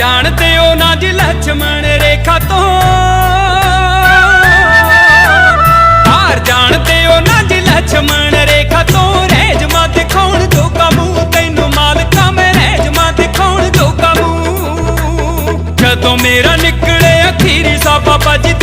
ਜਾਣਦੇ ਹੋ ਨਾ ਜੀ ਲਛਮਣ ਰੇਖਾ ਤੋਂ। ਹਾਰ ਜਾਣਦੇ ਹੋ ਨਾ ਜੀ ਲਛਮਣ ਰੇਖਾ ਤੋਂ। ਰਹਿ ਜਮਾ ਦਿਖਾਉਣ ਜੋਗਾ ਮੂੰਹ, ਤੈਨੂੰ ਮਾਲਕਾ ਮੈਂ ਰਹਿ ਜਮਾ ਦਿਖਾਉਣ ਜੋਗਾ ਮੂੰਹ। ਜਦੋਂ ਮੇਰਾ ਨਿਕਲੇ ਅਖੀਰੀ ਸਾ ਬਾਬਾ ਜੀ